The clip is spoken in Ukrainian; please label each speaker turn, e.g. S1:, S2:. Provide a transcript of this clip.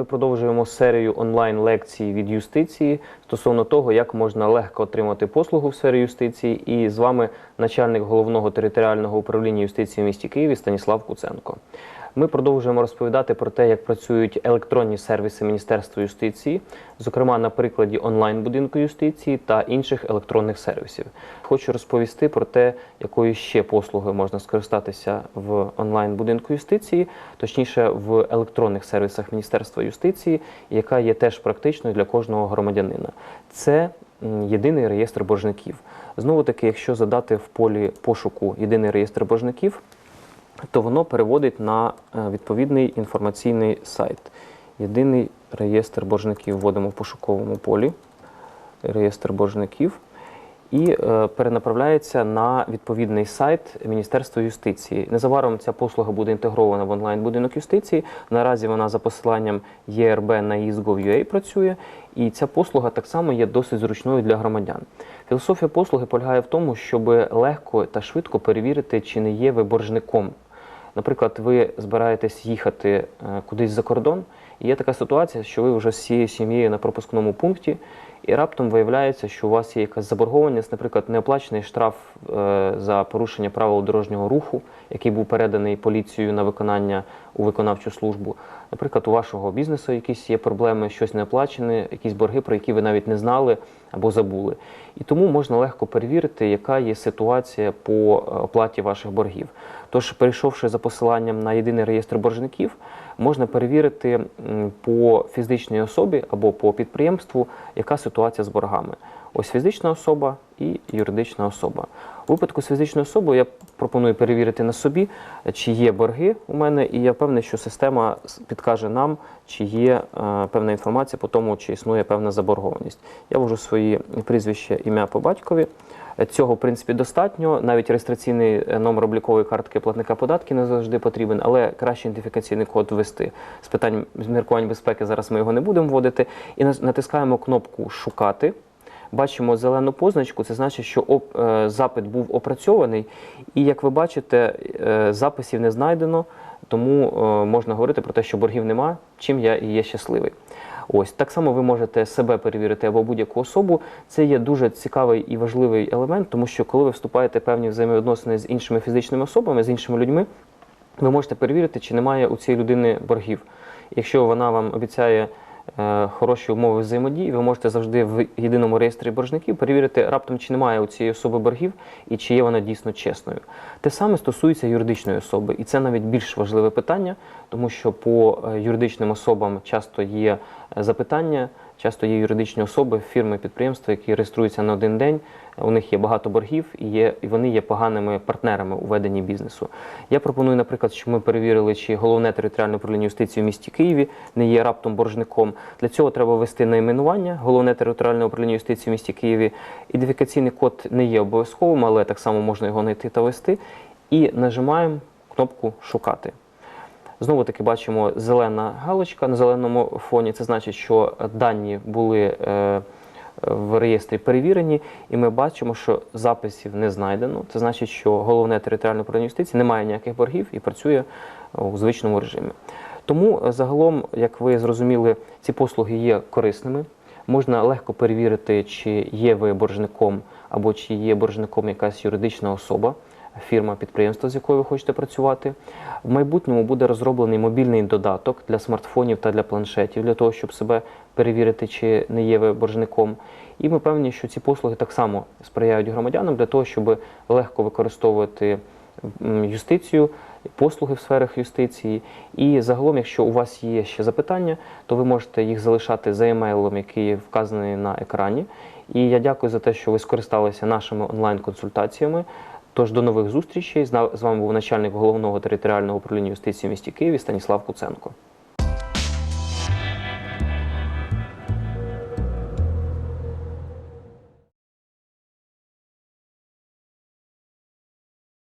S1: Ми продовжуємо серію онлайн-лекцій від юстиції стосовно того, як можна легко отримати послугу в сфері юстиції. І з вами начальник головного територіального управління юстиції в місті Києві Станіслав Куценко. Ми продовжуємо розповідати про те, як працюють електронні сервіси Міністерства юстиції, зокрема на прикладі онлайн-будинку юстиції та інших електронних сервісів. Хочу розповісти про те, якою ще послугою можна скористатися в онлайн-будинку юстиції, точніше в електронних сервісах Міністерства юстиції, яка є теж практичною для кожного громадянина. Це єдиний реєстр боржників. Знову таки, якщо задати в полі пошуку єдиний реєстр боржників, то воно переводить на е, відповідний інформаційний сайт. Єдиний реєстр боржників вводимо в пошуковому полі. Реєстр боржників. І е, перенаправляється на відповідний сайт Міністерства юстиції. Незабаром ця послуга буде інтегрована в онлайн-будинок юстиції. Наразі вона за посиланням ЄРБ на EASGov.ua працює, і ця послуга так само є досить зручною для громадян. Філософія послуги полягає в тому, щоб легко та швидко перевірити, чи не є ви боржником. Наприклад, ви збираєтесь їхати е, кудись за кордон, і є така ситуація, що ви вже з цією сім'єю на пропускному пункті, і раптом виявляється, що у вас є якась заборгованість, наприклад, неоплачений штраф е, за порушення правил дорожнього руху, який був переданий поліцією на виконання у виконавчу службу. Наприклад, у вашого бізнесу якісь є проблеми, щось не оплачене, якісь борги, про які ви навіть не знали або забули. І тому можна легко перевірити, яка є ситуація по е, оплаті ваших боргів. Тож, перейшовши за посиланням на єдиний реєстр боржників, можна перевірити по фізичній особі або по підприємству, яка ситуація з боргами. Ось фізична особа і юридична особа. У випадку з фізичною особою я пропоную перевірити на собі, чи є борги у мене, і я певний, що система підкаже нам, чи є е, певна інформація по тому, чи існує певна заборгованість. Я ввожу свої прізвище, ім'я по батькові. Цього, в принципі, достатньо. Навіть реєстраційний е, номер облікової картки платника податків не завжди потрібен, але краще ідентифікаційний код ввести. З питань зміркувань безпеки зараз ми його не будемо вводити. І натискаємо кнопку Шукати. Бачимо зелену позначку, це значить, що е, запит був опрацьований, і як ви бачите, е, записів не знайдено, тому е, можна говорити про те, що боргів нема, чим я і є щасливий. Ось так само ви можете себе перевірити або будь-яку особу. Це є дуже цікавий і важливий елемент, тому що коли ви вступаєте в певні взаємовідносини з іншими фізичними особами, з іншими людьми, ви можете перевірити, чи немає у цієї людини боргів. Якщо вона вам обіцяє хороші умови взаємодії, ви можете завжди в єдиному реєстрі боржників перевірити раптом, чи немає у цієї особи боргів і чи є вона дійсно чесною. Те саме стосується юридичної особи, і це навіть більш важливе питання, тому що по е, юридичним особам часто є е, запитання. Часто є юридичні особи, фірми, підприємства, які реєструються на один день. У них є багато боргів і, є, і вони є поганими партнерами у веденні бізнесу. Я пропоную, наприклад, щоб ми перевірили, чи головне територіальне управління юстиції в місті Києві не є раптом боржником. Для цього треба ввести найменування головне територіальне управління юстиції в місті Києві. Ідентифікаційний код не є обов'язковим, але так само можна його знайти та ввести. І нажимаємо кнопку Шукати. Знову таки бачимо зелена галочка на зеленому фоні. Це значить, що дані були е, в реєстрі перевірені, і ми бачимо, що записів не знайдено. Це значить, що головне територіальне управління юстиції не має ніяких боргів і працює у звичному режимі. Тому е, загалом, як ви зрозуміли, ці послуги є корисними. Можна легко перевірити, чи є ви боржником або чи є боржником якась юридична особа фірма, підприємство, з якою ви хочете працювати. В майбутньому буде розроблений мобільний додаток для смартфонів та для планшетів, для того, щоб себе перевірити, чи не є ви боржником. І ми певні, що ці послуги так само сприяють громадянам для того, щоб легко використовувати юстицію, послуги в сферах юстиції. І загалом, якщо у вас є ще запитання, то ви можете їх залишати за емейлом, який вказаний на екрані. І я дякую за те, що ви скористалися нашими онлайн-консультаціями. Тож до нових зустрічей. З вами був начальник головного територіального управління юстиції в місті Києві Станіслав Куценко.